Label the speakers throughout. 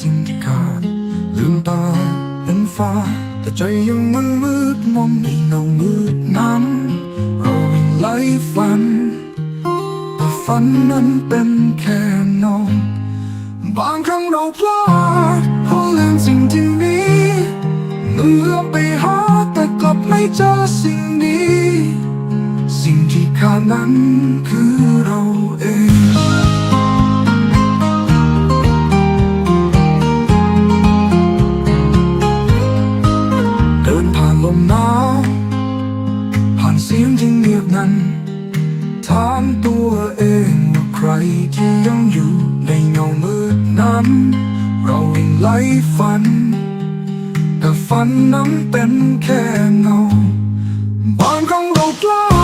Speaker 1: สิ่งที่ขาด ลืมตาเห็นฟ้า แต่ใจยังมันมืดมนในเงามืดนั้นเราไล่ฝัน แต่ฝันนั้นเป็นแค่นอนบางครั้งเราพลาดเพราะลืมสิ่งที่มีเมื่อไปหาแต่กลับไม่เจอสิ่งดีสิ่งที่ขาดนั้นคือเราเอง ถามตัวเองว่าใครที่ยังอยู่ในเงามืดนั้น เราวิ่งไล่ฝัน แต่ฝันนั้นเป็นแค่เงาบางครั้งเรากลา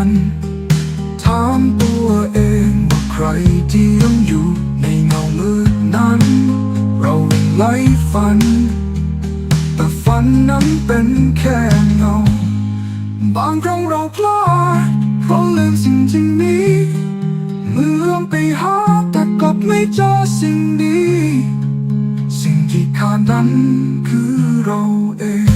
Speaker 1: ันถามตัวเองว่าใครที่ยังอยู่ในเงามืดนั้น เราวิ่งไล่ฝัน แต่ฝันนั้นเป็นแค่เงา บางครั้งเราพลาดเพราะลืมสิ่งที่มีเมื่อไปหาแต่กลับไม่เจอสิ่งดี สิ่งที่ขาดนั้นคือเราเอง